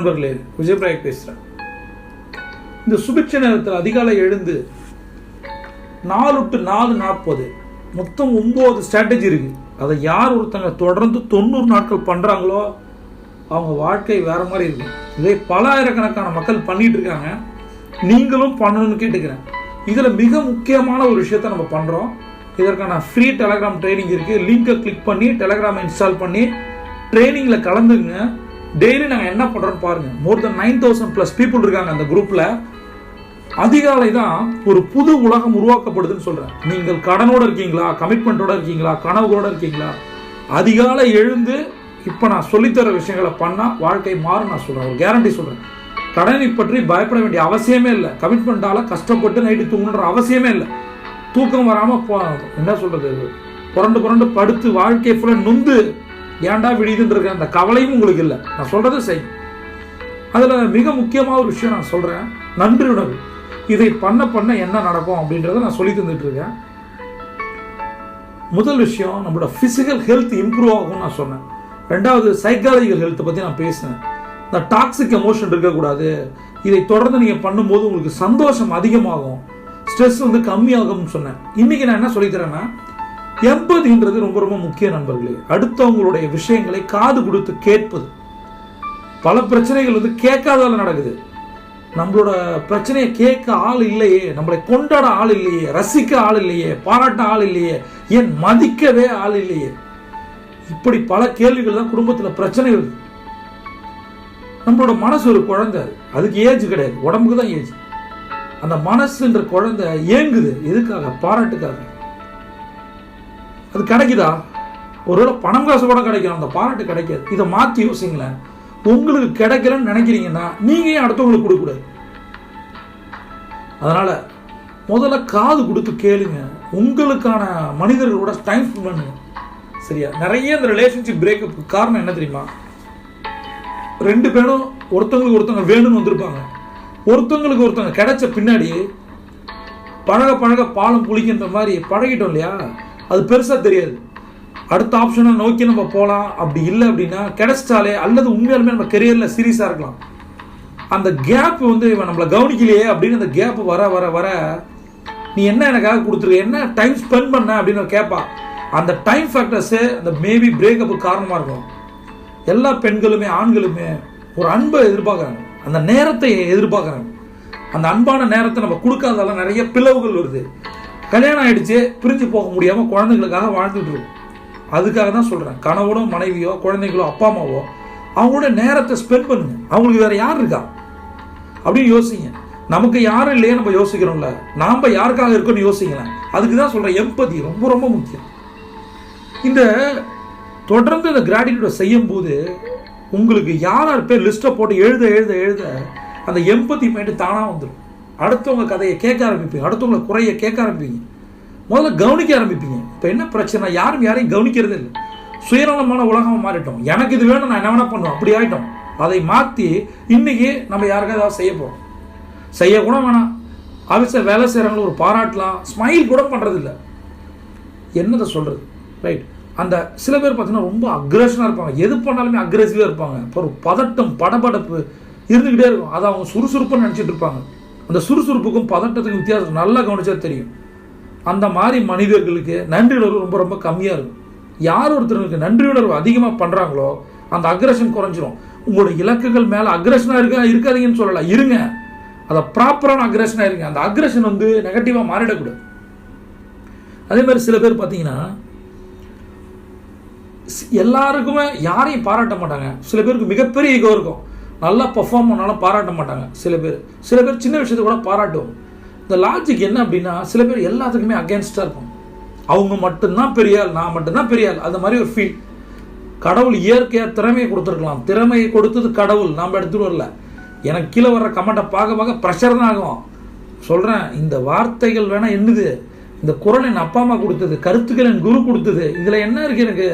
நண்பர்களே விஜயபிராய் பேசுகிறேன் இந்த சுபிட்ச நேரத்தில் அதிகாலை எழுந்து நாலு டு நாலு நாற்பது மொத்தம் ஒம்பது ஸ்ட்ராட்டஜி இருக்கு. அதை யார் ஒருத்தங்க தொடர்ந்து தொண்ணூறு நாட்கள் பண்ணுறாங்களோ அவங்க வாழ்க்கை வேற மாதிரி இருக்கும் இதே பல ஆயிரக்கணக்கான மக்கள் பண்ணிட்டு இருக்காங்க. நீங்களும் பண்ணணும்னு கேட்டுக்கிறேன். இதில் மிக முக்கியமான ஒரு விஷயத்த நம்ம பண்ணுறோம் இதற்கான ஃப்ரீ டெலகிராம் ட்ரைனிங் இருக்குது லிங்கை கிளிக் பண்ணி டெலகிராம் இன்ஸ்டால் பண்ணி ட்ரைனிங்கில் கலந்துங்க. டெய்லி நாங்கள் என்ன பண்ணுறோன்னு பாருங்கள் more than nine thousand plus people இருக்காங்க அந்த குரூப்பில் அதிகாலை தான் ஒரு புது உலகம் உருவாக்கப்படுதுன்னு சொல்கிறேன் நீங்கள் கடனோட இருக்கீங்களா? கமிட்மெண்ட்டோட இருக்கீங்களா? கனவுகளோட இருக்கீங்களா? அதிகாலை எழுந்து இப்போ நான் சொல்லித்தர விஷயங்களை பண்ணால் வாழ்க்கை மாறும் நான் சொல்கிறேன் ஒரு கேரண்டி சொல்கிறேன் கடனை பற்றி பயப்பட வேண்டிய அவசியமே இல்லை. கமிட்மெண்ட்டால் கஷ்டப்பட்டு நைட்டு தூங்கணுன்ற அவசியமே இல்லை. தூக்கம் வராமல் போ என்ன சொல்கிறது புரண்டு புரண்டு படுத்து வாழ்க்கை ஃபுல்லாக நொந்து ஏன்டா விடியுதுன்ற அந்த கவலையும் உங்களுக்கு இல்லை. நான் சொல்கிறது செய். அதில் மிக முக்கியமான ஒரு விஷயம் நான் சொல்கிறேன் நன்றி உணர்வு இதை பண்ண பண்ண என்ன நடக்கும் அப்படின்றத நான் சொல்லி தந்துட்டு இருக்கேன். முதல் விஷயம் நம்மளோட ஃபிசிக்கல் ஹெல்த் இம்ப்ரூவ் ஆகும்னு நான் சொன்னேன். ரெண்டாவது சைக்காலஜிக்கல் ஹெல்த்தை பற்றி நான் பேசினேன். இந்த டாக்ஸிக் எமோஷன் இருக்கக்கூடாது. இதை தொடர்ந்து நீங்கள் பண்ணும்போது உங்களுக்கு சந்தோஷம் அதிகமாகும். ஸ்ட்ரெஸ் வந்து கம்மியாகும்னு சொன்னேன். இன்னைக்கு நான் என்ன சொல்லித்தரேன்னா எம்பதின்றது ரொம்ப ரொம்ப முக்கிய நண்பர்களே. அடுத்தவங்களுடைய விஷயங்களை காது கொடுத்து கேட்பது. பல பிரச்சனைகள் வந்து கேட்காதால நடக்குது. நம்மளோட பிரச்சனையை கேட்க ஆள் இல்லையே நம்மளை கொண்டாட ஆள் இல்லையே ரசிக்க ஆள் இல்லையே பாராட்ட ஆள் இல்லையே ஏன் மதிக்கவே ஆள் இல்லையே? இப்படி பல கேள்விகள் தான் குடும்பத்தில் பிரச்சனை வருது. நம்மளோட மனசு ஒரு குழந்தை அதுக்கு ஏஜ் கிடையாது. உடம்புக்கு தான் ஏஜ். அந்த மனசுன்ற குழந்தை ஏங்குது. எதுக்காக? பாராட்டுக்காக. அது கிடைக்குதா? ஒருவேளை பணம் காசு கூட கிடைக்கும் அந்த பாராட்டு கிடைக்காது. இதை மாற்றி யோசிங்களேன். உங்களுக்கு கிடைக்கலன்னு நினைக்கிறீங்கன்னா நீங்கள் ஏன் அடுத்தவங்களுக்கு கொடுக்கக்கூடாது? அதனால் முதல்ல காது கொடுத்து கேளுங்க. உங்களுக்கான மனிதர்களோட டைம் ஸ்பெண்ட் பண்ணுங்க. சரியா? நிறைய இந்த ரிலேஷன்ஷிப் பிரேக்கப் காரணம் என்ன தெரியுமா? ரெண்டு பேரும் ஒருத்தவங்களுக்கு ஒருத்தவங்க வேணும்னு வந்திருப்பாங்க. ஒருத்தவங்களுக்கு ஒருத்தவங்க கிடைச்ச பின்னாடி பழக பழக பாலம் புளிக்கின்ற மாதிரி பழகிட்டோம் இல்லையா? அது பெருசாக தெரியாது. அடுத்த ஆப்ஷனை நோக்கி நம்ம போகலாம் அப்படி இல்லை அப்படின்னா கிடைச்சிட்டாலே அல்லது உண்மையாலுமே நம்ம கெரியரில் சீரியஸாக இருக்கலாம். அந்த கேப் வந்து இவன் நம்மளை கவனிக்கலையே அப்படின்னு அந்த கேப் வர வர வர நீ என்ன எனக்காக கொடுத்துருக்க? என்ன டைம் ஸ்பெண்ட் பண்ண? அப்படின்னு கேட்பா அந்த டைம் ஃபேக்டர்ஸு அந்த மேபி பிரேக்கப்புக்கு காரணமாக இருக்கும் எல்லா பெண்களுமே ஆண்களுமே ஒரு அன்பை எதிர்பார்க்குறாங்க. அந்த நேரத்தை எதிர்பார்க்குறாங்க. அந்த அன்பான நேரத்தை நம்ம கொடுக்காதால நிறைய பிளவுகள் வருது. கல்யாணம் ஆயிடுச்சு பிரிஞ்சு போக முடியாமல் குழந்தைங்களுக்காக வாழ்ந்துட்டு இருக்கும். அதுக்காக தான் சொல்கிறேன் கணவனோ மனைவியோ குழந்தைகளோ அப்பா அம்மாவோ அவங்களோட நேரத்தை ஸ்பெண்ட் பண்ணுங்க. அவங்களுக்கு வேற யார் இருக்கா? அப்படின்னு யோசிங்க. நமக்கு யாரும் இல்லையே நம்ம யோசிக்கிறோம்ல. நாம் யாருக்காக இருக்கோம்னு யோசிக்கலாம் அதுக்கு தான் சொல்கிறேன் எம்பதி ரொம்ப ரொம்ப முக்கியம். இந்த தொடர்ந்து இந்த கிராட்டிடியூட செய்யும் போது உங்களுக்கு யார் யார் பேர் லிஸ்ட்டை போட்டு எழுத எழுத எழுத அந்த எம்பத்தி மைண்டு தானாக வந்துடும் அடுத்தவங்க கதையை கேட்க ஆரம்பிப்பீங்க. அடுத்தவங்களை குறைய கேட்க ஆரம்பிப்பீங்க. முதல்ல கவனிக்க ஆரம்பிப்பீங்க. இப்போ என்ன பிரச்சனை? யாரும் யாரையும் கவனிக்கிறதே இல்லை. சுயநலமான உலகம் மாறிட்டோம். எனக்கு இது வேணும் நான் என்ன வேணா பண்ணுவோம் அப்படி ஆகிட்டோம் அதை மாற்றி இன்றைக்கி நம்ம யாருக்காவது ஏதாவது செய்ய போகிறோம் செய்ய கூட வேணாம். ஆஃபீஸில் வேலை செய்கிறவங்களை ஒரு பாராட்டலாம். ஸ்மைல் கூட பண்ணுறதில்ல என்னதை சொல்கிறது ரைட். அந்த சில பேர் பார்த்தீங்கன்னா ரொம்ப அக்ரெஷனாக இருப்பாங்க. எது பண்ணாலுமே அக்ரெசிவாக இருப்பாங்க. இப்போ ஒரு பதட்டம் படபடப்பு இருந்துக்கிட்டே இருக்கும். அதை அவங்க சுறுசுறுப்புன்னு நினச்சிட்டு இருப்பாங்க. அந்த சுறுசுறுப்புக்கும் பதட்டத்துக்கும் வித்தியாசம் நல்லா கவனிச்சா தெரியும். அந்த மாதிரி மனிதர்களுக்கு நன்றியுணர்வு ரொம்ப ரொம்ப கம்மியாக இருக்கும். யார் ஒருத்தருக்கு நன்றியுணர்வு அதிகமாக பண்ணுறாங்களோ அந்த அக்ரஷன் குறைஞ்சிரும். உங்களோட இலக்குகள் மேலே அக்ரஷனாக இருக்கா இருக்காதீங்கன்னு சொல்லலாம் இருங்க. அதை ப்ராப்பரான அக்ரஷனாக இருங்க. அந்த அக்ரஷன் வந்து நெகட்டிவாக மாறிடக்கூடாது. அதே மாதிரி சில பேர் பார்த்தீங்கன்னா எல்லாருக்குமே யாரையும் பாராட்ட மாட்டாங்க. சில பேருக்கு மிகப்பெரிய ஈகோ இருக்கும். நல்லா பர்ஃபார்ம் பண்ணாலும் பாராட்ட மாட்டாங்க சில பேர். சில பேர் சின்ன விஷயத்தை கூட பாராட்டுவோம் இந்த லாஜிக் என்ன அப்படின்னா சில பேர் எல்லாத்துக்குமே அகேன்ஸ்டாக இருக்கும் அவங்க மட்டும்தான் பெரியாள் நான் மட்டும்தான் பெரியாள் அது மாதிரி ஒரு ஃபீல் கடவுள் இயற்கையாக திறமையை கொடுத்துருக்கலாம். திறமையை கொடுத்தது கடவுள் நாம் எடுத்துகிட்டு வரல. எனக்கு கீழே வர்ற கமெண்ட்டை பார்க்க பார்க்க ப்ரெஷர் தான் ஆகும். சொல்கிறேன் இந்த வார்த்தைகள் வேணால் என்னது? இந்த குரல் என் அப்பா அம்மா கொடுத்தது கருத்துக்கள் என் குரு கொடுத்தது இதில் என்ன இருக்குது எனக்கு?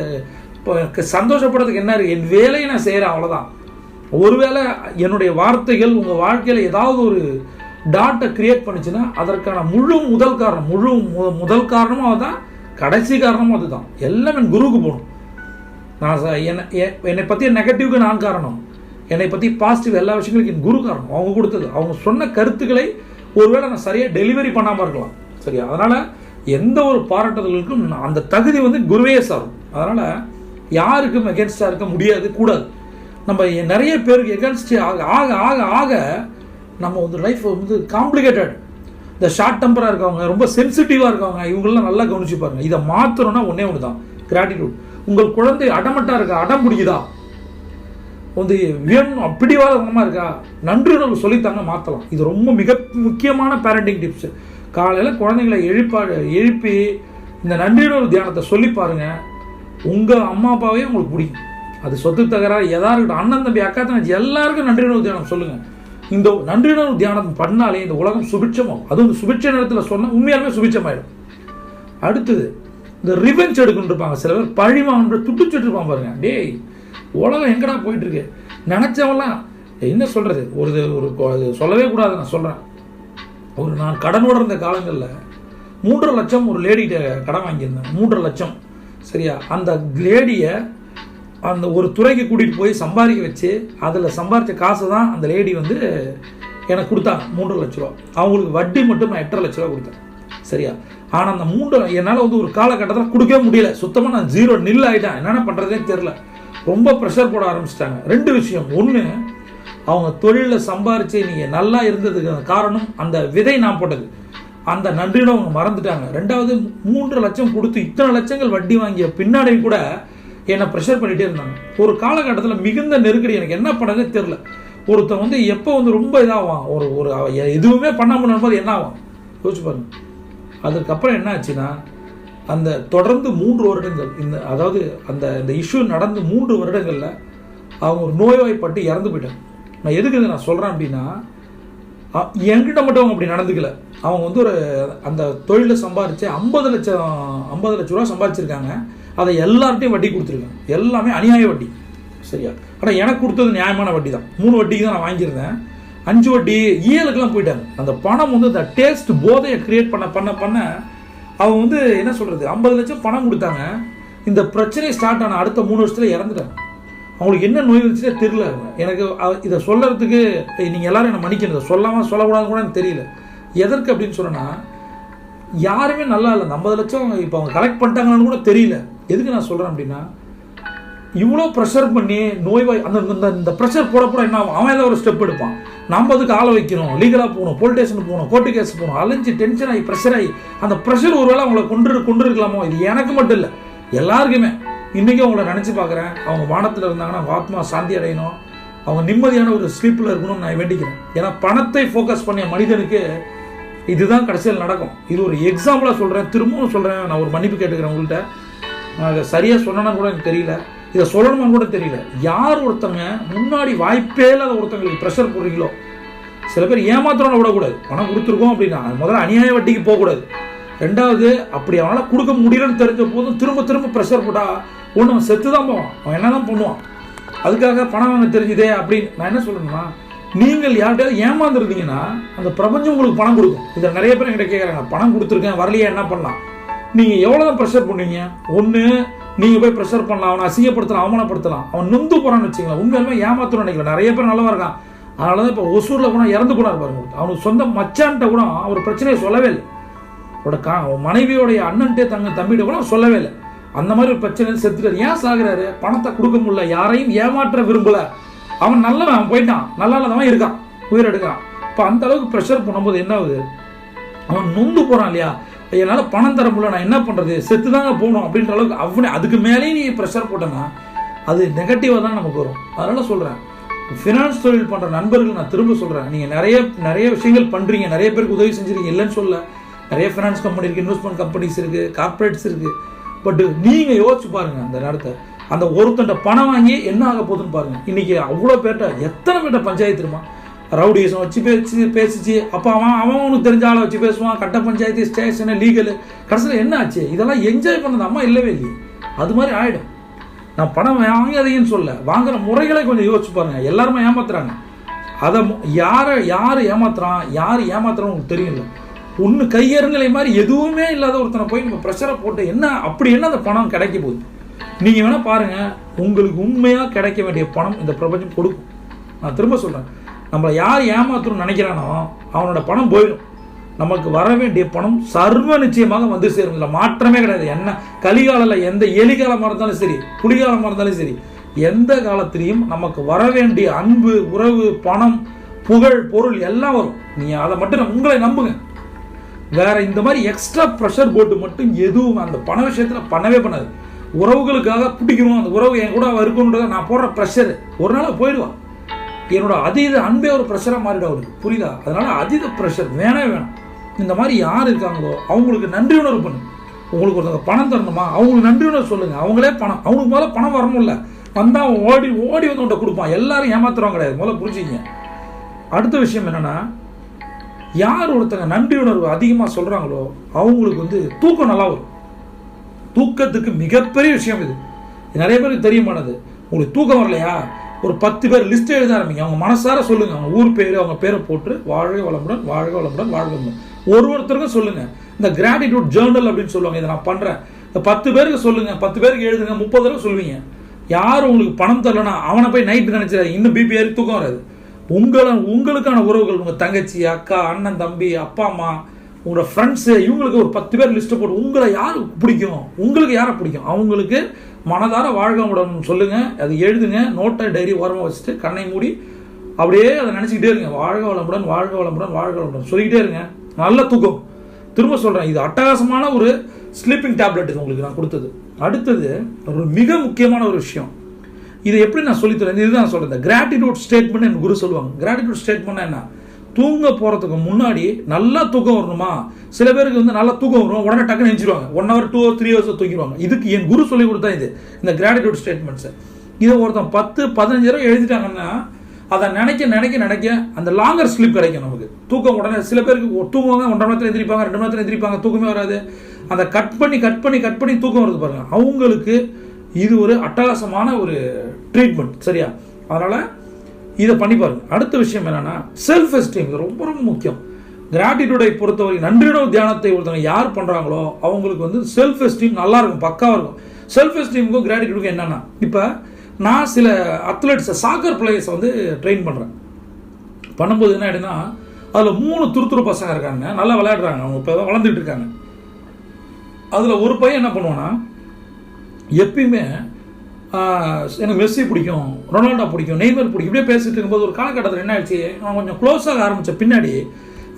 இப்போ எனக்கு சந்தோஷப்படுறதுக்கு என்ன இருக்குது என் வேலையை நான் செய்கிறேன் அவ்வளோதான் ஒருவேளை என்னுடைய வார்த்தைகள் உங்கள் வாழ்க்கையில் ஏதாவது ஒரு டாட்டை கிரியேட் பண்ணுச்சுன்னா அதற்கான முழு முதல் காரணம் முழு முதல் காரணமும் அதுதான் கடைசி காரணமும் அதுதான். எல்லாம் என் குருவுக்கு போகணும். நான் என்னை என்னை பற்றிய நெகட்டிவ்க்கு நான் காரணம். என்னை பற்றி பாசிட்டிவ் எல்லா விஷயங்களுக்கும் என் குரு காரணம். அவங்க கொடுத்தது. அவங்க சொன்ன கருத்துக்களை ஒருவேளை நான் சரியாக டெலிவரி பண்ணாமல் இருக்கலாம். சரியா? அதனால் எந்த ஒரு பாராட்டுதலுக்கும் அந்த தகுதி வந்து குருவே சாரும். அதனால் யாருக்கும் எகென்ஸ்டாக இருக்க முடியாது கூடாது. நம்ம நிறைய பேருக்கு எகென்ஸ்ட் ஆக ஆக ஆக ஆக நம்ம வந்து லைஃப் வந்து காம்ப்ளிகேட்டட் இந்த ஷார்ட் டெம்பராக இருக்கவங்க ரொம்ப சென்சிட்டிவாக இருக்கவங்க இவங்கெல்லாம் நல்லா கவனிச்சு பாருங்க. இதை மாற்றணும்னா ஒன்றே ஒன்று தான் கிராட்டிடியூட் உங்கள் குழந்தை அடமட்டாக இருக்கா? அடம் பிடிக்குதா? வந்து வேணும் பிடிவாதமாக இருக்கா? நன்றி உணர்வு சொல்லித்தாங்க மாற்றலாம் இது ரொம்ப மிக முக்கியமான பேரண்டிங் டிப்ஸ் காலையில் குழந்தைங்களை எழுப்பா எழுப்பி இந்த நன்றியுணர்வு தியானத்தை சொல்லி பாருங்கள் உங்கள் அம்மா அப்பாவே உங்களுக்கு பிடிக்கும். அது சொத்து தகராறு எதா இருக்கட்டும் அண்ணன் தம்பி அக்கா தங்கச்சி எல்லாருக்கும் நன்றியுணர்வு தியானம் சொல்லுங்கள் இந்த நன்றியுணர்வு தியானம் பண்ணாலே இந்த உலகம் சுபிட்சமாகும் அதுவும் இந்த சுபிட்ச நேரத்தில் சொன்னால் உண்மையாலுமே சுபிட்சமாயிடும். அடுத்தது இந்த ரிவெஞ்ச் எடுக்கணும் இருப்பாங்க. சில பேர் பழிமான்ற வாங்க துட்டுச்சுட்டு இருப்பான் பாருங்க. டேய் உலகம் எங்கடா போயிட்டு இருக்கு நினைச்சவெல்லாம் என்ன சொல்றது? ஒரு ஒரு கொ- சொல்லவே கூடாது நான் சொல்றேன். ஒரு நான் கடனோட இருந்த காலங்களில் மூன்றரை லட்சம் ஒரு லேடிகிட்ட கடன் வாங்கியிருந்தேன். மூன்றரை லட்சம். சரியா? அந்த லேடியை அந்த ஒரு துறைக்கு கூட்டிகிட்டு போய் சம்பாதிக்க வச்சு அதில் சம்பாதிச்ச காசு தான் அந்த லேடி வந்து எனக்கு கொடுத்தா மூன்று லட்ச ரூபா. அவங்களுக்கு வட்டி மட்டும் நான் எட்டரை லட்ச ரூபா கொடுத்தேன். சரியா? ஆனால் அந்த மூன்று என்னால் வந்து ஒரு காலகட்டத்தில் கொடுக்கவே முடியல. சுத்தமாக நான் ஜீரோ நில் ஆகிட்டேன் என்னென்ன பண்ணுறதே தெரில ரொம்ப ப்ரெஷர் போட ஆரம்பிச்சிட்டாங்க. ரெண்டு விஷயம். ஒன்று அவங்க தொழிலில் சம்பாரித்து நீங்கள் நல்லா இருந்ததுக்கு காரணம் அந்த விதை நான் போட்டது. அந்த நன்றியோட அவங்க மறந்துட்டாங்க. ரெண்டாவது மூன்று லட்சம் கொடுத்து இத்தனை லட்சங்கள் வட்டி வாங்கிய பின்னாடி கூட என்னை ப்ரெஷர் பண்ணிகிட்டே இருந்தாங்க. ஒரு காலகட்டத்தில் மிகுந்த நெருக்கடி எனக்கு என்ன பண்ணதே தெரில ஒருத்தன் வந்து எப்போ வந்து ரொம்ப இதாகும் ஒரு ஒரு எதுவுமே பண்ணாமல் இருக்கும்போது என்ன ஆகும் யோசிச்சு பாருங்க. அதுக்கப்புறம் என்ன ஆச்சுன்னா அந்த தொடர்ந்து மூன்று வருடங்கள் இந்த அதாவது அந்த இந்த இஷ்யூ நடந்து மூன்று வருடங்களில் அவங்க ஒரு நோய்வாய்ப்பட்டு இறந்து போயிட்டாங்க. நான் எதுக்கு இதை நான் சொல்கிறேன் அப்படின்னா என்கிட்ட மட்டும் அவங்க அப்படி நடந்துக்கல. அவங்க வந்து ஒரு அந்த தொழிலை சம்பாரிச்சு ஐம்பது லட்சம் ஐம்பது லட்ச ரூபா சம்பாதிச்சிருக்காங்க. அதை எல்லார்ட்டையும் வட்டி கொடுத்துருக்காங்க எல்லாமே அநியாய வட்டி. சரியா? ஆனால் எனக்கு கொடுத்தது நியாயமான வட்டி தான் மூணு வட்டிக்கு தான் நான் வாங்கியிருந்தேன். அஞ்சு வட்டி இயலுக்கெல்லாம் போயிட்டாங்க. அந்த பணம் வந்து அந்த டேஸ்ட் போதையை கிரியேட் பண்ண பண்ண பண்ண அவங்க வந்து என்ன சொல்கிறது ஐம்பது லட்சம் பணம் கொடுத்தாங்க. இந்த பிரச்சனை ஸ்டார்ட் ஆன அடுத்த மூணு வருஷத்துல இறந்துட்டாங்க. அவங்களுக்கு என்ன நோய் வந்துச்சுன்னே தெரியல. எனக்கு இதை சொல்லறதுக்கு நீங்கள் எல்லாரும் என்னை மன்னிக்கணும். இதை சொல்லாமல் சொல்லக்கூடாதுன்னு கூட எனக்கு தெரியல. எதற்கு அப்படின்னு சொன்னால் யாருமே நல்லா இல்லை. அந்த ஐம்பது லட்சம் இப்போ அவங்க கலெக்ட் பண்ணிட்டாங்கன்னு கூட தெரியல. எதுக்கு நான் சொல்கிறேன் அப்படின்னா இவ்வளோ ப்ரெஷர் பண்ணி நோய்வாய் அந்த இந்த இந்த ப்ரெஷர் போட போட என்ன ஆகும்? அவன் ஏதோ ஒரு ஸ்டெப் எடுப்பான். நம்ம அதுக்கு ஆள வைக்கணும். லீகலாக போகணும். போலீஸ் ஸ்டேஷன் போகணும். கோர்ட்டு கேஸ் போகணும். அலைஞ்சு டென்ஷன் ஆகி ப்ரெஷர் ஆகி அந்த ப்ரெஷர் ஒருவேளை அவங்கள கொண்டு கொண்டு இருக்கலாமோ இது எனக்கு மட்டும் இல்லை. எல்லாருக்குமே. இன்றைக்கி அவங்கள நினச்சி பார்க்குறேன். அவங்க வானத்தில் இருந்தாங்கன்னா அவங்க ஆத்மா சாந்தி அடையணும். அவங்க நிம்மதியான ஒரு ஸ்லீப்பில் இருக்கணும்னு நான் வேண்டிக்கிறேன். ஏன்னா பணத்தை ஃபோக்கஸ் பண்ணிய மனிதனுக்கு இதுதான் கடைசியில் நடக்கும். இது ஒரு எக்ஸாம்பிளாக சொல்கிறேன் திரும்பவும் சொல்கிறேன் நான் ஒரு மன்னிப்பு கேட்டுக்கிறேன் உங்கள்கிட்ட நான் அதை சரியாக சொன்னேன்னு கூட எனக்கு தெரியல. இதை சொல்லணுமான்னு கூட தெரியல. யார் ஒருத்தங்க முன்னாடி வாய்ப்பே இல்லாத ஒருத்தங்களுக்கு ப்ரெஷர் போடுறீங்களோ? சில பேர் ஏமாத்திரம் விடக்கூடாது. பணம் கொடுத்துருக்கோம் அப்படின்னா முதல்ல அநியாய வட்டிக்கு போகக்கூடாது. ரெண்டாவது அப்படி அவனால் கொடுக்க முடியலன்னு தெரிஞ்ச போதும் திரும்ப திரும்ப ப்ரெஷர் போட்டால் ஒன்று அவன் செத்து தான் போவான். அவன் என்ன தான் பண்ணுவான்? அதுக்காக பணம் வாங்க தெரிஞ்சுதே அப்படின்னு நான் என்ன சொல்லணும்னா நீங்கள் யார்கிட்டயாவது ஏமாந்துருந்தீங்கன்னா அந்த பிரபஞ்சம் உங்களுக்கு பணம் கொடுக்கும். இதில் நிறைய பேர் என்கிட்ட கேட்குறாங்க பணம் கொடுத்துருக்கேன் வரலையே என்ன பண்ணலாம்? நீங்கள் எவ்வளோ தான் ப்ரெஷர் பண்ணுவீங்க ஒன்று நீங்கள் போய் ப்ரெஷர் பண்ணலாம் அவனை அசிங்கப்படுத்தலாம் அவமானப்படுத்தலாம். அவன் நொந்து போகிறான்னு வச்சுக்கலாம் உண்மையிலுமே ஏமாத்தணும் நினைக்கிறேன் நிறைய பேர் நல்லவா இருக்கான். அதனால தான் இப்போ ஒசூரில் கூட இறந்து போனார் பாருங்க அவனுக்கு சொந்த மச்சான்ட்ட கூட அவர் பிரச்சனையை சொல்லவே இல்லை. அவரோட கா மனைவியோடைய அண்ணன்ட்டே தங்க தம்பிகிட்ட கூட சொல்லவே இல்லை. அந்த மாதிரி ஒரு பிரச்சனை செத்துட்டாரு. ஏன் சாகுறாரு? பணத்தை கொடுக்க முடியல. யாரையும் ஏமாற்ற விரும்பல. அவன் நல்லவன் அவன் போயிட்டான். நல்லா இல்லாதவன் இருக்கான். உயிர் எடுக்கிறான். இப்போ அந்த அளவுக்கு ப்ரெஷர் பண்ணும்போது என்ன ஆகுது? அவன் நொந்து போறான் இல்லையா? என்னால் பணம் தர முடியல நான் என்ன பண்ணுறது செத்து தாங்க போகணும் அப்படின்ற அளவுக்கு அவனே அதுக்கு மேலேயும் நீ ப்ரெஷர் போட்டேன்னா அது நெகட்டிவாக தான் நமக்கு வரும். அதனால் சொல்கிறேன் ஃபினான்ஸ் தொழில் பண்ணுற நண்பர்கள் நான் திரும்ப சொல்கிறேன் நீங்கள் நிறைய நிறைய விஷயங்கள் பண்ணுறீங்க நிறைய பேருக்கு உதவி செஞ்சுருக்கீங்க இல்லைன்னு சொல்ல நிறைய ஃபினான்ஸ் கம்பெனி இருக்குது இன்வெஸ்ட்மெண்ட் கம்பெனிஸ் இருக்குது கார்ப்பரேட்ஸ் இருக்குது பட் நீங்கள் யோசிச்சு பாருங்கள் அந்த நேரத்தை. அந்த ஒருத்தன்ட்ட பணம் வாங்கி என்ன ஆக போகுதுன்னு பாருங்கள் இன்றைக்கி அவ்வளோ பேர்கிட்ட எத்தனை பேர்கிட்ட பஞ்சாயத்து தெரியுமா? ரவுடிசம் வச்சு பேசி பேசிச்சு. அப்போ அவன் அவன் அவனுக்கு தெரிஞ்ச ஆளை வச்சு பேசுவான். கட்ட பஞ்சாயத்து ஸ்டேஷனு லீகலு. கடைசியில் என்ன ஆச்சு? இதெல்லாம் என்ஜாய் பண்ணது அம்மா இல்லவே இல்லையே. அது மாதிரி ஆகிடும் நான் பணம் வாங்காதீங்கன்னு சொல்ல வாங்குற முறைகளை கொஞ்சம் யோசிச்சு பாருங்கள் எல்லாருமே ஏமாத்துறாங்க. அதை யாரை யார் ஏமாத்துறான்? யார் ஏமாத்துறான்னு உங்களுக்கு தெரியல. ஒன்று கையறுநிலை மாதிரி எதுவுமே இல்லாத ஒருத்தனை போய் நம்ம ப்ரெஷரை போட்டு என்ன அப்படி என்ன அந்த பணம் கிடைக்க போகுது? நீங்கள் வேணால் பாருங்கள் உங்களுக்கு உண்மையாக கிடைக்க வேண்டிய பணம் இந்த பிரபஞ்சம் கொடுக்கும். நான் திரும்ப சொல்கிறேன் நம்மளை யார் ஏமாத்தணும்னு நினைக்கிறானோ அவனோட பணம் போயிடும். நமக்கு வர வேண்டிய பணம் சர்வ நிச்சயமாக வந்து சேரும். இல்லை மாற்றமே கிடையாது. என்ன? கலிகாலில் எந்த எலிகாலமாக இருந்தாலும் சரி புலிகாலமாக இருந்தாலும் சரி எந்த காலத்திலையும் நமக்கு வர வேண்டிய அன்பு உறவு பணம் புகழ் பொருள் எல்லாம் வரும். நீ அதை மட்டும் உங்களை நம்புங்க. வேற இந்த மாதிரி எக்ஸ்ட்ரா ப்ரெஷர் போட்டு மட்டும் எதுவும் அந்த பண விஷயத்தில் பண்ணவே பண்ணாது. உறவுகளுக்காக பிடிக்கணும். அந்த உறவு என் கூட இருக்கணுன்றத நான் போடுற ப்ரெஷர் ஒரு நாள் போயிடுவான் என்னோட அதீத அன்பே ஒரு ப்ரெஷராக மாறிடும் அவருக்கு. புரியுதா? அதனால அதீத ப்ரெஷர் வேணவே வேணாம். இந்த மாதிரி யார் இருக்காங்களோ அவங்களுக்கு நன்றி உணர்வு பண்ணு. உங்களுக்கு ஒருத்தவங்க பணம் தரணுமா? அவங்களுக்கு நன்றி உணர்வு சொல்லுங்க. அவங்களே பணம். அவங்களுக்கு முதல்ல பணம் வரணும்ல. வந்தா ஓடி ஓடி வந்து உன்ட்ட கொடுப்பான். எல்லாரும் ஏமாத்துறவங்க கிடையாது. முதல்ல புரிஞ்சுங்க அடுத்த விஷயம் என்னன்னா யார் ஒருத்தங்க நன்றி உணர்வு அதிகமாக சொல்கிறாங்களோ அவங்களுக்கு வந்து தூக்கம் நல்லா வரும். தூக்கத்துக்கு மிகப்பெரிய விஷயம் இது இது. நிறைய பேருக்கு தெரியுமானது. உங்களுக்கு தூக்கம் வரலையா? ஒரு பத்து பேர் லிஸ்ட் எழுத ஆரம்பிங்க. அவங்க மனசார சொல்லுங்க. அவங்க ஊர் பேர் அவங்க பேரை போட்டு வாழ்க வளமுடன் வாழ்க வளமுடன் வாழ்க வளமுடன். ஒரு ஒருத்தருக்கும் சொல்லுங்க. இந்த கிராட்டிடியூட் ஜேர்னல் அப்படின்னு சொல்லுவாங்க. இதை நான் பண்றேன். இந்த பத்து பேருக்கு சொல்லுங்க. பத்து பேருக்கு எழுதுங்க. முப்பது தடவை சொல்லுவீங்க. யார் உங்களுக்கு பணம் தரலனா அவனை போய் நைட்டு நினைச்சிடாது இன்னும் பிபி ஏறி தூக்கம் வராது. உங்களை உங்களுக்கான உறவுகள் உங்கள் தங்கச்சி அக்கா அண்ணன் தம்பி அப்பா அம்மா உங்களோட ஃப்ரெண்ட்ஸு இவங்களுக்கு ஒரு பத்து பேர் லிஸ்ட்டு போட்டு உங்களை யாருக்கு பிடிக்கும்? உங்களுக்கு யாரை பிடிக்கும்? அவங்களுக்கு மனதார வாழ்க உடன் சொல்லுங்க அது எழுதுங்க நோட்டை டைரி ஓரமாக வச்சுட்டு கண்ணை மூடி அப்படியே அதை நினச்சிக்கிட்டே இருங்க. வாழ்க வளமுடன் வாழ்க வளமுடன் வாழ்க வளமுடன். சொல்லிக்கிட்டே இருங்க. நல்ல தூக்கம். திரும்ப சொல்கிறேன் இது அட்டகாசமான ஒரு ஸ்லீப்பிங் டேப்லெட் இது உங்களுக்கு நான் கொடுத்தது. அடுத்தது ஒரு மிக முக்கியமான ஒரு விஷயம். இதை எப்படி நான் சொல்லித்தரேன் இதுதான் நான் சொல்றேன். கிராட்டிடியூட் ஸ்டேட்மெண்ட் எனக்கு குரு சொல்லுவாங்க. கிராட்டிடியூட் ஸ்டேட்மெண்ட் என்ன? தூங்க போகிறதுக்கு முன்னாடி நல்லா தூக்கம் வரணுமா? சில பேருக்கு வந்து நல்லா தூக்கம் வரும் உடனே டக்குன்னு நெஞ்சிருவாங்க one hour two three hours தூங்கிடுவாங்க இதுக்கு என் குரு சொல்லி கொடுத்தா இது. இந்த கிராட்டிடியூட் ஸ்டேட்மெண்ட்ஸு இதை ஒருத்தன் பத்து பதினஞ்சு தடவை எழுதிட்டாங்கன்னா அதை நினைக்க நினைக்க நினைக்க அந்த லாங்கர் ஸ்லிப் கிடைக்கும் நமக்கு. தூக்கம் உடனே சில பேருக்கு தூங்குவாங்க ஒன்றரை நேரத்தில் எந்திரிப்பாங்க ரெண்டு மணி நேரத்தில் எந்திரிப்பாங்க தூக்கமே வராது. அந்த கட் பண்ணி கட் பண்ணி கட் பண்ணி தூக்கம் வருது பாருங்க. அவங்களுக்கு இது ஒரு அட்டகாசமான ஒரு ட்ரீட்மெண்ட் சரியா? அதனால் இதை பண்ணி பாருங்க. அடுத்த விஷயம் என்னன்னா செல்ஃப் எஸ்டீம் இது ரொம்ப ரொம்ப முக்கியம். கிராட்டிடியூடை பொறுத்தவரை நன்றியுணர்வு தியானத்தை ஒருத்தவங்க யார் பண்ணுறாங்களோ அவங்களுக்கு வந்து செல்ஃப் எஸ்டீம் நல்லா இருக்கும் பக்காவாக இருக்கும். செல்ஃப் எஸ்டீமுக்கும் கிராட்டிடியூடுக்கும் என்னென்னா இப்போ நான் சில அத்லெட்ஸை சாக்கர் பிளேயர்ஸை வந்து ட்ரெயின் பண்ணுறேன் பண்ணும்போது என்ன ஆயிடுனா அதில் மூணு துருத்துரு பசங்க இருக்காங்க. நல்லா விளையாடுறாங்க. அவங்க இப்போ தான் வளர்ந்துட்டு இருக்காங்க. அதில் ஒரு பையன் என்ன பண்ணுவான்னா எப்பயுமே எனக்கு மெஸ்ஸி பிடிக்கும் ரொனால்டோ பிடிக்கும் நெய்மர் பிடிக்கும். இப்படியே பேசிட்டு இருக்கும்போது ஒரு காலகட்டத்தில் என்ன ஆயிடுச்சு? நான் கொஞ்சம் க்ளோஸாக ஆரம்பித்த பின்னாடி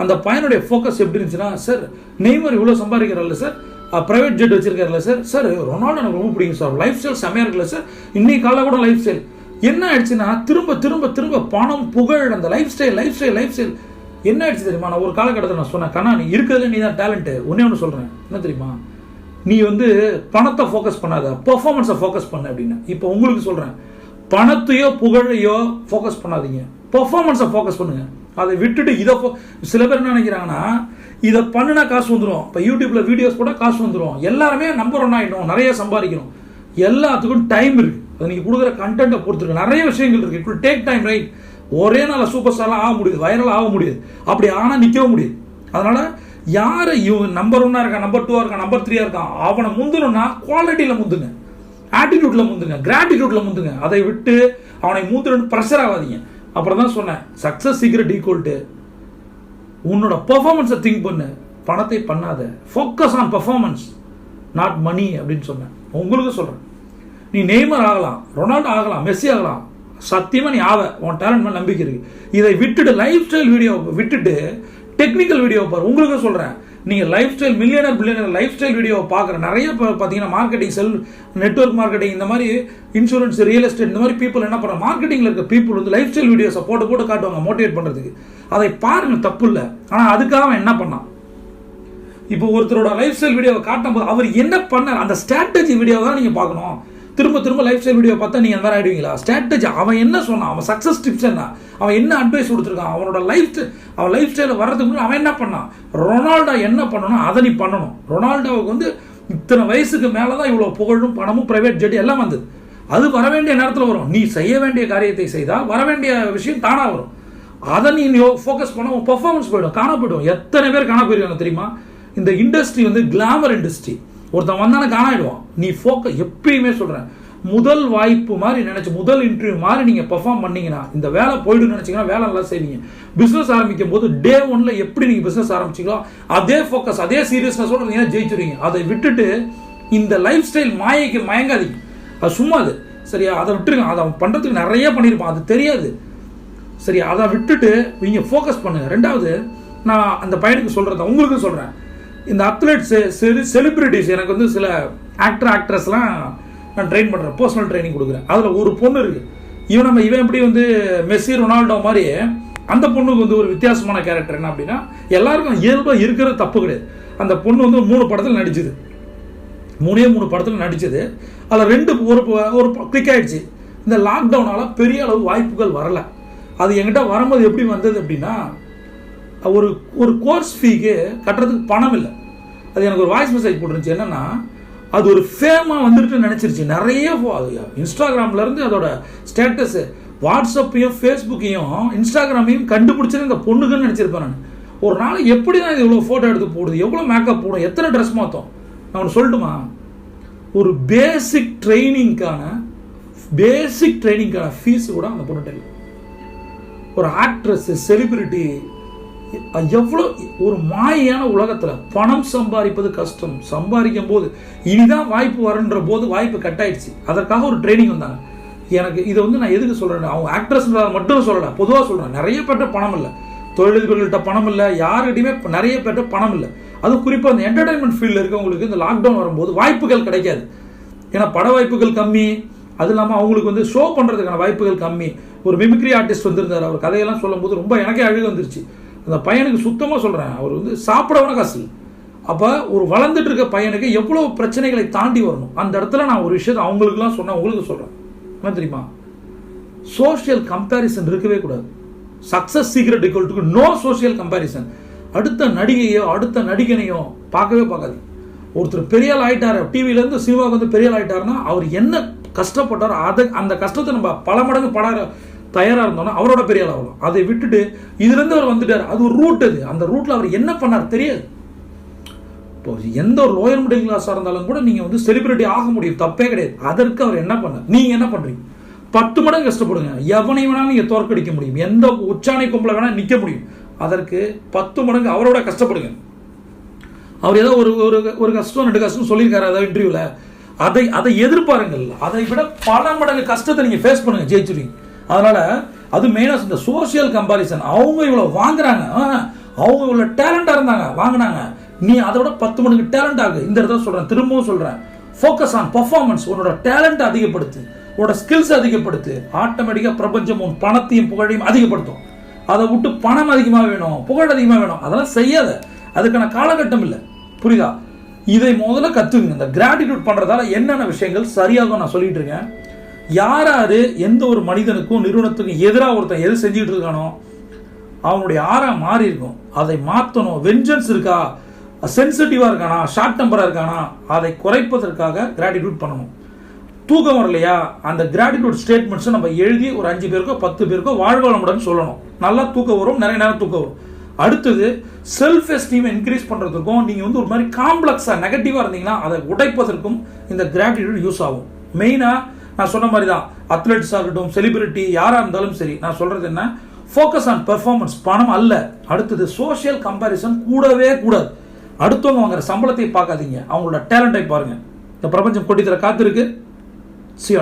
அந்த பையனுடைய ஃபோக்கஸ் எப்படி இருந்துச்சுன்னா சார் நெய்மர் இவ்வளோ சம்பாதிக்கிறார்ல சார்? ப்ரைவேட் ஜெட் வச்சிருக்காருல்ல சார்? சார் ரொனால்டோ எனக்கு ரொம்ப பிடிக்கும் சார். லைஃப் ஸ்டைல் செமையாக இருக்குல்ல சார்? இன்னைக்கு காலைல கூட லைஃப் ஸ்டைல் என்ன ஆயிடுச்சுன்னா திரும்ப திரும்ப திரும்ப பணம் புகழ் அந்த lifestyle lifestyle lifestyle என்ன ஆயிடுச்சு தெரியுமா? நான் ஒரு காலகட்டத்தில் நான் சொன்னேன் கண்ணா நீ இருக்கிறதுல நீ தான் டேலண்ட்டு ஒன்றே ஒன்று சொல்கிறேன் என்ன தெரியுமா? நீ வந்து பணத்தை ஃபோக்கஸ் பண்ணாத பெர்ஃபார்மன்ஸை ஃபோக்கஸ் பண்ண அப்படின்னு. இப்போ உங்களுக்கு சொல்கிறேன் பணத்தையோ புகழையோ ஃபோக்கஸ் பண்ணாதீங்க. பெர்ஃபார்மன்ஸை ஃபோக்கஸ் பண்ணுங்கள் அதை விட்டுட்டு இதை ஃபோ சில பேர் என்ன நினைக்கிறாங்கன்னா இதை பண்ணினா காசு வந்துடும் இப்போ யூடியூப்பில் வீடியோஸ் போட்டால் காசு வந்துடும் எல்லாருமே நம்பர் ஒன் ஆகிடும் நிறைய சம்பாதிக்கணும் எல்லாத்துக்கும் டைம் இருக்குது அது நீங்கள் கொடுக்குற கண்டென்ட்டை பொறுத்துருக்கு. நிறைய விஷயங்கள் இருக்குது இட் டேக் டைம் ரைட் ஒரே நாளில் சூப்பர் ஸ்டார்லாம் ஆக முடியுது. வைரலாக ஆக முடியாது. அப்படி ஆனால் நிற்கவும் முடியாது. அதனால் யார் இவன் நம்பர் ஒன்னாக இருக்கான் நம்பர் டூவாக இருக்கான் நம்பர் த்ரீயாக இருக்கான் அவனை முந்தணும்னா குவாலிட்டியில் முந்துங்க. ஆட்டிடியூட்டில் முந்துங்க கிராட்டிடியூட்டில் முந்துங்க. அதை விட்டு அவனை மூத்துட்டு ப்ரெஷர் ஆகாதீங்க. அப்புறம் தான் சொன்னேன் சக்ஸஸ் சீக்கிரம் ஈக்குவல்ட்டு உன்னோட பர்ஃபாமன்ஸை திங்க் பண்ணு. பணத்தை பண்ணாத. Focus on performance not money அப்படின்னு சொன்னேன். உங்களுக்கு சொல்கிறேன் நீ நெய்மர் ஆகலாம் ரொனால்டோ ஆகலாம் மெஸ்ஸி ஆகலாம். சத்தியமாக நீ ஆவ. உன் டேலண்ட் மேலே நம்பிக்கை இருக்குது இதை விட்டுட்டு லைஃப் ஸ்டைல் வீடியோ விட்டுட்டு டெக்னிக்கல் வீடியோ பாரு உங்களுக்கு சொல்கிறேன் நீங்கள் lifestyle millionaire billionaire lifestyle video பார்க்குற நிறைய பார்த்தீங்கன்னா மார்க்கெட்டிங் செல் நெட்வொர்க் மார்க்கெட்டிங் இந்த மாதிரி இன்சூரன்ஸ் ரியல் எஸ்டேட் இந்த மாதிரி பீப்புள் என்ன பண்ணுறாங்க மார்க்கெட்டிங்கில் இருக்க பீப்புள் வந்து லைஃப் ஸ்டைல் வீடியோஸை போட்டு போட்டு காட்டுவாங்க மோட்டிவேட் பண்ணுறதுக்கு அதை பாருங்க தப்பு இல்லை. ஆனால் அதுக்காக அவன் என்ன பண்ணான்? இப்போ ஒருத்தரோட லைஃப் ஸ்டைல் வீடியோவை காட்டும் போது அவர் என்ன பண்ணார்? அந்த ஸ்ட்ராட்டஜி வீடியோ தான் நீங்கள் பார்க்கணும். திரும்ப திரும்ப லைஃப் ஸ்டைல் வீடியோ பார்த்தா நீங்கள் வேறு ஆகிடுவீங்களா ஸ்ட்ராட்டஜி அவன் என்ன சொன்னான்? அவன் சக்ஸஸ் டிப்ஸ் என்ன? அவன் என்ன அட்வைஸ் கொடுத்துருக்கான்? அவனோட லைஃப் அவன் லைஃப் ஸ்டைலில் வர்றதுக்கு முன்னாடி அவன் என்ன பண்ணான்? ரொனால்டோ என்ன பண்ணணும் அதை நீ பண்ணணும். ரொனால்டோவுக்கு வந்து இத்தனை வயசுக்கு மேலே தான் இவ்வளோ புகழும் பணமும் ப்ரைவேட் ஜெட் எல்லாம் வந்தது. அது வர வேண்டிய நேரத்தில் வரும். நீ செய்ய வேண்டிய காரியத்தை செய்தால் வர வேண்டிய விஷயம் தானாக வரும். அதை நீ ஃபோக்கஸ் பண்ண உன் பர்ஃபார்மன்ஸ் போயிடும். காண போயிடும். எத்தனை பேர் காண போயிருக்காங்க தெரியுமா? இந்த இண்டஸ்ட்ரி வந்து கிளாமர் இண்டஸ்ட்ரி ஒருத்தன் வந்தானே காணாயிடுவான். நீ ஃபோக்கஸ் எப்பயுமே சொல்கிறேன் முதல் வாய்ப்பு மாதிரி நினைச்சு முதல் இன்டர்வியூ மாதிரி நீங்க பெர்ஃபார்ம் பண்ணீங்கன்னா இந்த வேலை போயிடுன்னு நினைச்சீங்கன்னா வேலை நல்லா செய்வீங்க. பிசினஸ் ஆரம்பிக்கும் போது டே ஒன்ல எப்படி நீங்க பிசினஸ் ஆரம்பிச்சீங்களோ அதே ஃபோக்கஸ் அதே சீரியஸ்னஸோட நீங்க ஜெயிச்சிருவீங்க. அதை விட்டுட்டு இந்த லைஃப் ஸ்டைல் மாயைக்கு மயங்காதீங்க. அது சும்மா அது. சரியா? அதை விட்டுருங்க. அதை அவன் பண்றதுக்கு நிறைய பண்ணியிருப்பான். அது தெரியாது. சரி அதை விட்டுட்டு நீங்க ஃபோக்கஸ் பண்ணுங்க. ரெண்டாவது நான் அந்த பையனுக்கு சொல்கிறத உங்களுக்கும் சொல்றேன். இந்த அத்லெட்ஸ் சரி செலிபிரிட்டிஸ் எனக்கு வந்து சில ஆக்டர் ஆக்ட்ரஸ்லாம் நான் ட்ரெயின் பண்ணுறேன் பர்சனல் ட்ரைனிங் கொடுக்குறேன். அதில் ஒரு பொண்ணு இருக்கு. இவன் நம்ம இவன் எப்படி வந்து மெஸ்ஸி ரொனால்டோ மாதிரி அந்த பொண்ணுக்கு வந்து ஒரு வித்தியாசமான கேரக்டர் என்ன அப்படின்னா எல்லாருக்கும் இயல்பாக இருக்கிற தப்பு கிடையாது. அந்த பொண்ணு வந்து மூணு படத்தில் நடிச்சுது. மூணே மூணு படத்தில் நடிச்சது. அதில் ரெண்டு ஒரு ஒரு கிளிக் ஆகிடுச்சு இந்த லாக்டவுனால் பெரிய அளவு வாய்ப்புகள் வரலை. அது என்கிட்ட வரும்போது எப்படி வந்தது அப்படின்னா ஒரு ஒரு கோர்ஸ் ஃபீக்கு கட்டுறதுக்கு பணம் இல்லை. அது எனக்கு ஒரு வாய்ஸ் மெசேஜ் போட்டுருந்துச்சு. என்னன்னா அது ஒரு ஃபேமாக வந்துட்டு நினச்சிருச்சு. நிறைய fo- இருந்து அதோட ஸ்டேட்டஸ் வாட்ஸ்அப்பையும் ஃபேஸ்புக்கையும் இன்ஸ்டாகிராமையும் கண்டுபிடிச்சது இந்த பொண்ணுக்குன்னு நினச்சிருப்பேன் நான். ஒரு நாள் எப்படி தான் இது இவ்வளோ ஃபோட்டோ எடுத்து போடுது எவ்வளோ மேக்கப் போடும் எத்தனை ட்ரெஸ் மாற்றும் நான் ஒன்று சொல்லட்டுமா? ஒரு பேசிக் ட்ரைனிங்க்கான பேசிக் ட்ரைனிங்க்கான ஃபீஸ் கூட அந்த பொண்ணுகிட்ட ஒரு ஆக்ட்ரஸ் செலிபிரிட்டி எவ்வளோ ஒரு மாயான உலகத்தில் பணம் சம்பாதிப்பது கஷ்டம். சம்பாதிக்கும் போது இனிதான் வாய்ப்பு வருன்ற போது வாய்ப்பு கட் ஆயிடுச்சு அதற்காக ஒரு ட்ரைனிங் வந்தாங்க. எனக்கு இதை வந்து நான் எதுக்கு சொல்கிறேன் அவங்க ஆக்ட்ரஸ்ன்றதை மட்டும் சொல்லலை. பொதுவாக சொல்கிறேன் நிறைய பேர்ட்ட பணம் இல்லை. தொழிலதிபர்கள்ட்ட பணம் இல்லை. யாருக்கிட்டையுமே நிறைய பேர்ட்ட பணம் இல்லை. அதுவும் குறிப்பாக அந்த என்டர்டைன்மெண்ட் ஃபீல்டில் இருக்கவங்களுக்கு இந்த லாக்டவுன் வரும்போது வாய்ப்புகள் கிடைக்காது. ஏன்னா பட வாய்ப்புகள் கம்மி. அது இல்லாமல் அவங்களுக்கு வந்து ஷோ பண்ணுறதுக்கான வாய்ப்புகள் கம்மி. ஒரு மிமிக்ரி ஆர்டிஸ்ட் வந்திருந்தார். அவர் கதையெல்லாம் சொல்லும்போது ரொம்ப எனக்கே அழுக வந்துருச்சு. அந்த பையனுக்கு சுத்தமாக சொல்கிறேன் அவர் வந்து சாப்பிடவன காசு. அப்போ ஒரு வளர்ந்துட்டு இருக்க பையனுக்கு எவ்வளோ பிரச்சனைகளை தாண்டி வரணும்? அந்த இடத்துல நான் ஒரு விஷயத்தை அவங்களுக்குலாம் சொன்னேன் உங்களுக்கு சொல்கிறேன் என்ன தெரியுமா? சோஷியல் கம்பேரிசன் இருக்கவே கூடாது. Success secret equal to no social comparison அடுத்த நடிகையோ அடுத்த நடிகனையோ பார்க்கவே பார்க்காது. ஒருத்தர் பெரிய ஆள் ஆயிட்டாரு. டிவிலேருந்து சினிமாவுக்கு வந்து பெரிய ஆள் அவர் என்ன கஷ்டப்பட்டாரோ அதை அந்த கஷ்டத்தை நம்ம பல மடங்கு பட தயாராக இருந்தோம்னா அவரோட பெரிய ஆள் அதை விட்டுட்டு இதுலேருந்து அவர் வந்துட்டார். அது ஒரு ரூட் அது. அந்த ரூட்டில் அவர் என்ன பண்ணார் தெரியாது. இப்போ எந்த ஒரு லோயர் மிடில் கிளாஸாக இருந்தாலும் கூட நீங்கள் வந்து செலிபிரிட்டி ஆக முடியும். தப்பே கிடையாது. அதற்கு அவர் என்ன பண்ணார்? நீங்கள் என்ன பண்ணுறீங்க பத்து மடங்கு கஷ்டப்படுங்க. எவனை வேணாலும் நீங்கள் தோற்கடிக்க முடியும். எந்த உச்சானை கும்பல வேணால் நிற்க முடியும். அதற்கு பத்து மடங்கு அவரோட கஷ்டப்படுங்க. அவர் ஏதோ ஒரு ஒரு ஒரு கஷ்டம் ரெண்டு கஷ்டம் சொல்லியிருக்காரு ஏதாவது இன்டர்வியூவில் அதை அதை எதிர்பாருங்கள். அதை விட பல மடங்கு கஷ்டத்தை நீங்கள் ஃபேஸ் பண்ணுங்க. ஜெயிச்சுருவீங்க. அதனால அது மெயினாக இந்த சோஷியல் கம்பாரிசன் அவங்க இவ்வளோ வாங்குறாங்க. அவங்க இவ்வளோ டேலண்டாக இருந்தாங்க வாங்கினாங்க. நீ அதை விட பத்து மணிக்கு டேலண்ட் ஆகு இந்த இடத்துல சொல்கிறேன் திரும்பவும் சொல்கிறேன் ஃபோக்கஸ் ஆன் பர்ஃபார்மன்ஸ் உன்னோட டேலண்ட்டை அதிகப்படுத்து. உன்னோட ஸ்கில்ஸ் அதிகப்படுத்து. ஆட்டோமேட்டிக்காக பிரபஞ்சம் உன் பணத்தையும் புகழையும் அதிகப்படுத்தும். அதை விட்டு பணம் அதிகமாக வேணும் புகழ் அதிகமாக வேணும். அதெல்லாம் செய்யாத. அதுக்கான காலகட்டம் இல்லை. புரியுதா? இதை முதல்ல கற்றுக்குங்க இந்த கிராட்டிடியூட் பண்ணுறதால என்னென்ன விஷயங்கள் சரியாகும் நான் சொல்லிட்டு இருக்கேன். யாராரு எந்த ஒரு மனிதனுக்கும் நிறுவனத்துக்கும் எதிராக ஒருத்தன் எது செஞ்சுட்டு இருக்கானோ அவனுடைய ஆறா மாறி இருக்கும். அதை மாற்றணும் வெஞ்சன்ஸ் இருக்கா? சென்சிட்டிவாக இருக்கானா? ஷார்ட் டெம்பராக இருக்கானா? அதை குறைப்பதற்காக கிராட்டிடியூட் பண்ணணும். தூக்கம் வரலையா? அந்த கிராட்டிடியூட் ஸ்டேட்மெண்ட்ஸை நம்ம எழுதி ஒரு அஞ்சு பேருக்கோ பத்து பேருக்கோ வாழ்வளமுடன் சொல்லணும். நல்லா தூக்கம் வரும். நிறைய நேரம் தூக்கம் வரும். அடுத்தது செல்ஃப் எஸ்டீம் இன்க்ரீஸ் பண்ணுறதுக்கும் நீங்கள் வந்து ஒரு மாதிரி காம்ப்ளெக்ஸாக நெகட்டிவாக இருந்தீங்கன்னா அதை உடைப்பதற்கும் இந்த கிராட்டிடியூட் யூஸ் ஆகும். மெயினாக நான் சொன்ன மாதிரி தான் அத்லெட்ஸ் ஆகட்டும் செலிபிரிட்டி யாராக இருந்தாலும் சரி நான் சொல்கிறது என்ன? ஃபோக்கஸ் ஆன் பெர்ஃபார்மன்ஸ் பணம் அல்ல. அடுத்தது சோஷியல் கம்பேரிசன் கூடவே கூடாது. அடுத்தவங்க வாங்குற சம்பளத்தை பார்க்காதீங்க. அவங்களோட டேலண்ட்டை பாருங்கள் இந்த பிரபஞ்சம் கொட்டித்தர காத்திருக்கு. சி